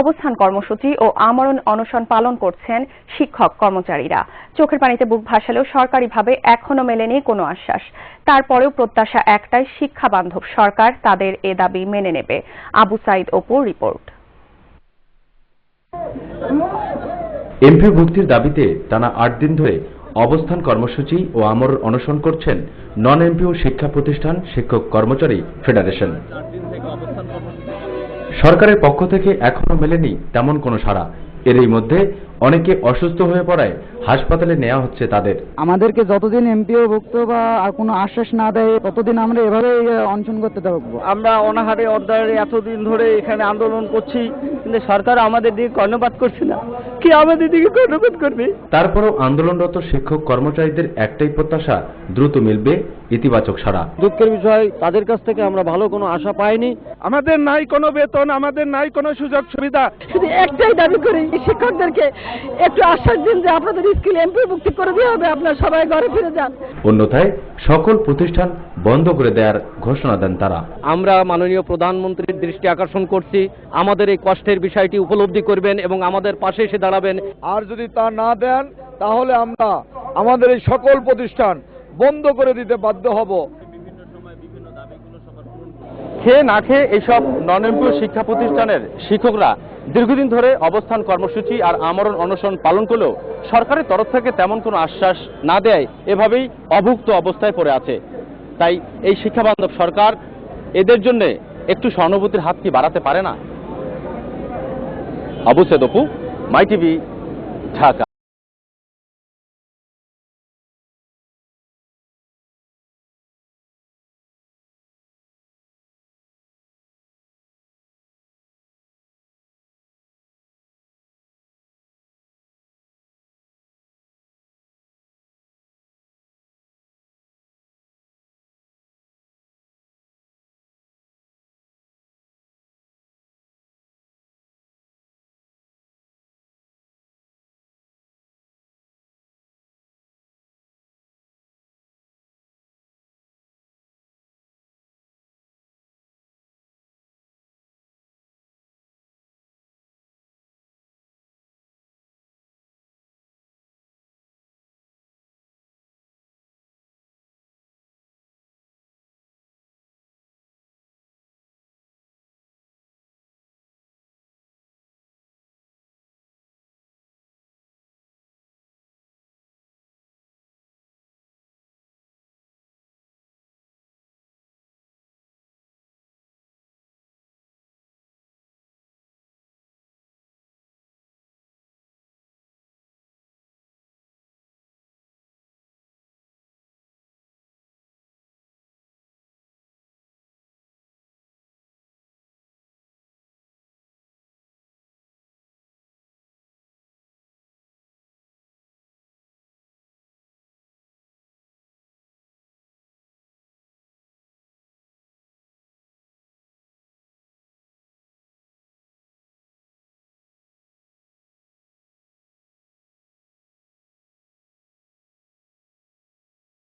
অবস্থান কর্মসূচি ও আমরণ অনশন পালন করছেন শিক্ষক কর্মচারীরা। চোখের পানিতে বুক ভাসালেও সরকারিভাবে এখনও মেলেনি কোনো আশ্বাস। তারপরেও প্রত্যাশা একটাই শিক্ষা বান্ধব সরকার তাদের এ দাবি মেনে নেবে। আবু সাইদ অপুর রিপোর্ট। এমপি ভুক্তির দাবিতে টানা আট দিন ধরে অবস্থান কর্মসূচি ও আমর অনশন করছেন নন এমপিও শিক্ষা প্রতিষ্ঠান শিক্ষক কর্মচারী ফেডারেশন। সরকারের পক্ষ থেকে এখনও মেলেনি তেমন কোনো সাড়া। এরই মধ্যে অনেকে অসুস্থ হয়ে পড়ায় হাসপাতালে নেওয়া হচ্ছে তাদের। আমাদেরকে যতদিন এমপিও ভুক্ত বা আর কোনো আশ্বাস না দেয় ততদিন আমরা এভাবে অনশন করতে থাকব। আমরা অনাহারে অর্ধারে এতদিন ধরে এখানে আন্দোলন করছি কিন্তু সরকার আমাদের দিকে কর্ণপাত করছে না। কি আমাদের দিকে কর্ণপাত করবে? তারপরও আন্দোলনরত শিক্ষক কর্মচারীদের একটাই প্রত্যাশা দ্রুত মিলবে ইতিবাচক সাড়া। দুঃখের বিষয় তাদের কাছ থেকে আমরা ভালো কোনো আশা পাইনি। আমাদের নাই কোনো বেতন আমাদের নাই কোনো সুযোগ সুবিধা। শুধু একটাই দাবি করি শিক্ষকদেরকে একটু আশ্বাস দিন যে আপনাদের স্কিল এমপি মুক্তি করে দেওয়া হবে আপনারা সবাই ঘরে ফিরে যান। অন্যথায় সকল প্রতিষ্ঠান বন্ধ করে দেওয়ার ঘোষণা দেন তারা। আমরা মাননীয় প্রধানমন্ত্রীর দৃষ্টি আকর্ষণ করছি। আমাদের এই কষ্টের বিষয়টি উপলব্ধি করবেন এবং আমাদের পাশে এসে দাঁড়াবেন। আর যদি তা না দেন তাহলে আমরা আমাদের এই সকল প্রতিষ্ঠান বন্ধ করে দিতে বাধ্য হব। খেয়ে না খেয়ে এইসব নন এমপিও শিক্ষা প্রতিষ্ঠানের শিক্ষকরা দীর্ঘদিন ধরে অবস্থান কর্মসূচি আর আমরণ অনশন পালন করলেও সরকারের তরফ থেকে তেমন কোনো আশ্বাস না দেয়, এভাবেই অভুক্ত অবস্থায় পড়ে আছে। তাই এই শিক্ষা বান্ধব সরকার এদের জন্য একটু সহানুভূতির হাত কি বাড়াতে পারে না? অবশ্যই দপু মাই টিভি, ঢাকা।